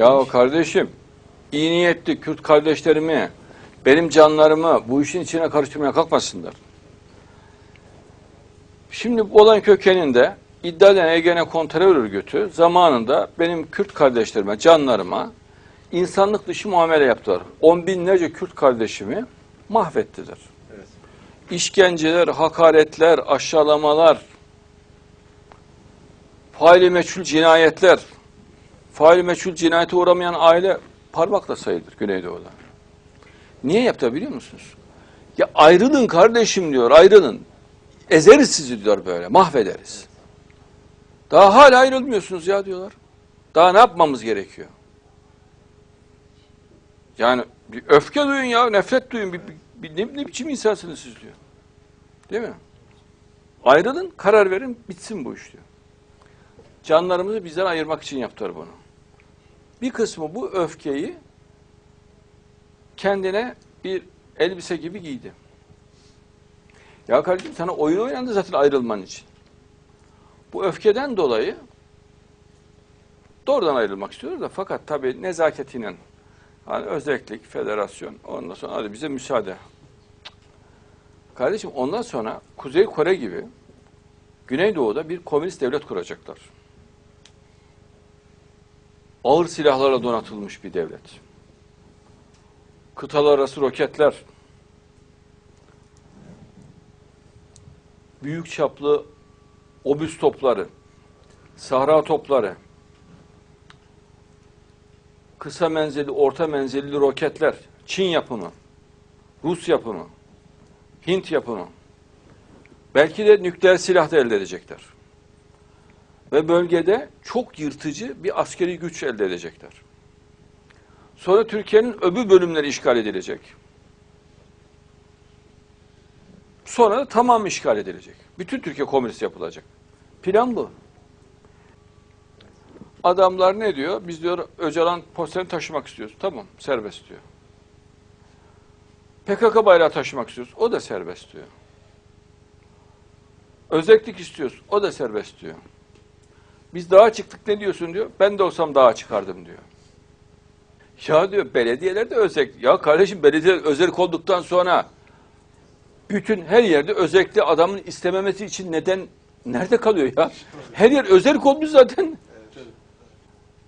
Ya kardeşim, iyi niyetli Kürt kardeşlerimi, benim canlarımı bu işin içine karıştırmaya kalkmasınlar. Şimdi bu olayın kökeninde iddia edilen Egene Konterör Örgütü zamanında benim Kürt kardeşlerime, canlarıma insanlık dışı muamele yaptılar. On binlerce Kürt kardeşimi mahvettiler. Evet. İşkenceler, hakaretler, aşağılamalar, faili meçhul cinayetler, faili meçhul cinayete uğramayan aile parmakla sayılır Güneydoğu'da. Niye yaptı biliyor musunuz? Ya ayrılın kardeşim diyor, ayrılın. Ezeriz sizi diyor böyle, mahvederiz. Daha hala ayrılmıyorsunuz ya diyorlar. Daha ne yapmamız gerekiyor? Yani bir öfke duyun ya, nefret duyun. Bir, bir, bir- ne, ne biçim insansınız siz diyor. Değil mi? Ayrılın, karar verin, bitsin bu iş diyor. Canlarımızı bizden ayırmak için yaptılar bunu. Bir kısmı bu öfkeyi kendine bir elbise gibi giydi. Ya kardeşim sana oyun oynandı zaten ayrılman için. Bu öfkeden dolayı doğrudan ayrılmak istiyorlar da fakat tabii nezaketiyle hani özellik, federasyon ondan sonra hadi bize müsaade. Kardeşim ondan sonra Kuzey Kore gibi Güneydoğu'da bir komünist devlet kuracaklar. Ağır silahlarla donatılmış bir devlet. Kıtalar arası roketler, büyük çaplı obüs topları, sahra topları, kısa menzilli, orta menzilli roketler, Çin yapımı, Rus yapımı, Hint yapımı, belki de nükleer silah da elde edecekler. Ve bölgede çok yırtıcı bir askeri güç elde edecekler. Sonra Türkiye'nin öbür bölümleri işgal edilecek. Sonra da tamam işgal edilecek. Bütün Türkiye komünist yapılacak. Plan bu. Adamlar ne diyor? Biz diyor Öcalan posterini taşımak istiyoruz. Tamam serbest diyor. PKK bayrağı taşımak istiyoruz. O da serbest diyor. Özellik istiyoruz. O da serbest diyor. Biz dağa çıktık ne diyorsun diyor. Ben de olsam dağa çıkardım diyor. Ya diyor belediyeler de özel. Ya kardeşim belediye özel olduktan sonra bütün her yerde özellikle adamın istememesi için neden nerede kalıyor ya? Her yer özel olmuş zaten.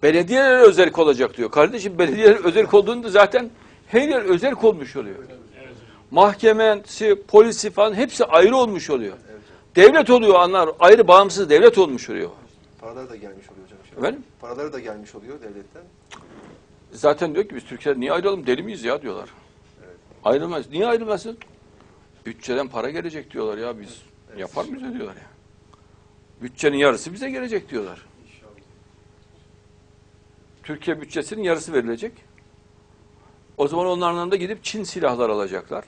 Belediyeler özel olacak diyor. Kardeşim belediyeler özel olduğunda zaten her yer özel olmuş oluyor. Mahkemesi, polisi falan hepsi ayrı olmuş oluyor. Devlet oluyor anlar. Ayrı bağımsız devlet olmuş oluyor. Paralar da gelmiş oluyor hocam. Şimdi. Efendim? Paraları da gelmiş oluyor devletten. Zaten diyor ki biz Türkiye'de niye ayrılalım deli miyiz ya diyorlar. Evet. Ayrılmaz. Niye ayrılmasın? Bütçeden para gelecek diyorlar ya biz. Yapar mıyız diyorlar ya. Bütçenin yarısı bize gelecek diyorlar. Türkiye bütçesinin yarısı verilecek. O zaman onların da gidip Çin silahlar alacaklar.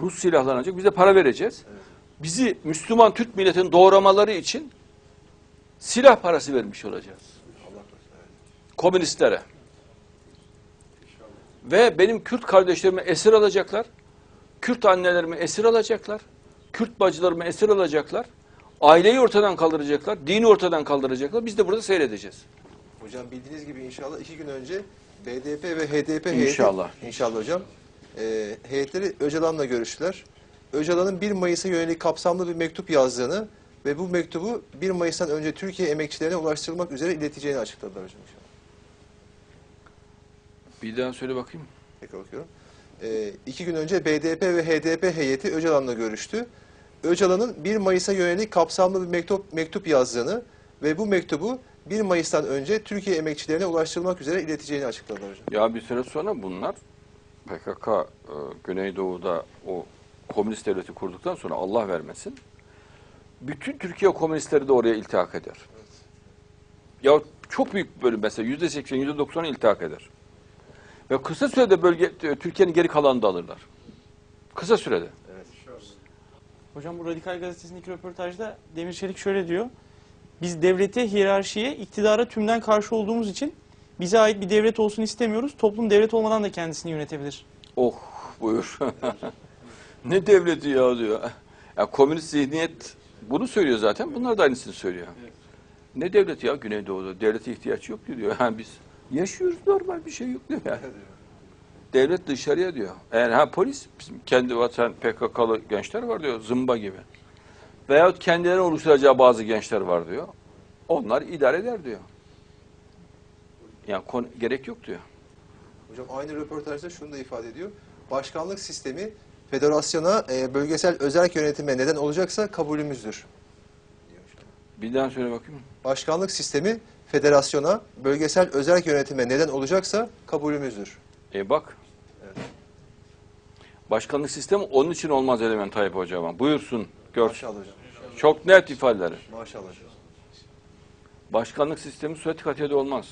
Rus silahlar alacak. Biz de para vereceğiz. Evet. Bizi Müslüman Türk milletinin doğramaları için silah parası vermiş olacağız. Komünistlere. Ve benim Kürt kardeşlerimi esir alacaklar. Kürt annelerimi esir alacaklar. Kürt bacılarımı esir alacaklar. Aileyi ortadan kaldıracaklar. Dini ortadan kaldıracaklar. Biz de burada seyredeceğiz. Hocam bildiğiniz gibi inşallah iki gün önce BDP ve HDP heyeti, İnşallah. inşallah hocam, e, heyetleri Öcalan'la görüştüler. Öcalan'ın 1 Mayıs'a yönelik kapsamlı bir mektup yazdığını ve bu mektubu 1 Mayıs'tan önce Türkiye emekçilerine ulaştırılmak üzere ileteceğini açıkladılar hocam. inşallah. Bir daha söyle bakayım. Tekrar okuyorum. E, iki gün önce BDP ve HDP heyeti Öcalan'la görüştü. Öcalan'ın 1 Mayıs'a yönelik kapsamlı bir mektup, mektup yazdığını ve bu mektubu 1 Mayıs'tan önce Türkiye emekçilerine ulaştırılmak üzere ileteceğini açıkladılar hocam. Ya bir süre sonra bunlar PKK e, Güneydoğu'da o komünist devleti kurduktan sonra Allah vermesin. Bütün Türkiye komünistleri de oraya iltihak eder. Ya çok büyük bir bölüm mesela yüzde seksen, yüzde doksan iltihak eder. Ve kısa sürede bölge e, Türkiye'nin geri kalanını da alırlar. Kısa sürede. Evet. Hocam bu Radikal Gazetesi'ndeki röportajda Demir Çelik şöyle diyor. Biz devlete, hiyerarşiye, iktidara tümden karşı olduğumuz için bize ait bir devlet olsun istemiyoruz. Toplum devlet olmadan da kendisini yönetebilir. Oh buyur. ne devleti ya diyor. Ya komünist zihniyet bunu söylüyor zaten. Bunlar da aynısını söylüyor. Ne devleti ya Güneydoğu'da? Devlete ihtiyaç yok diyor. Yani biz Yaşıyoruz normal bir şey yok diyor yani. Devlet dışarıya diyor. Eğer ha polis bizim kendi vatan PKK'lı gençler var diyor zımba gibi. Veyahut kendilerine oluşturacağı bazı gençler var diyor. Onlar idare eder diyor. Yani konu, gerek yok diyor. Hocam aynı röportajda şunu da ifade ediyor. Başkanlık sistemi federasyona, e, bölgesel özerk yönetime neden olacaksa kabulümüzdür. Bir daha söyle bakayım. Başkanlık sistemi federasyona, bölgesel özerk yönetime neden olacaksa kabulümüzdür. E bak. Evet. Başkanlık sistemi onun için olmaz element Tayyip Hocam. Buyursun görsün. Maşallah hocam. Çok net ifadeleri. Maşallah hocam. Başkanlık sistemi suet katede olmaz.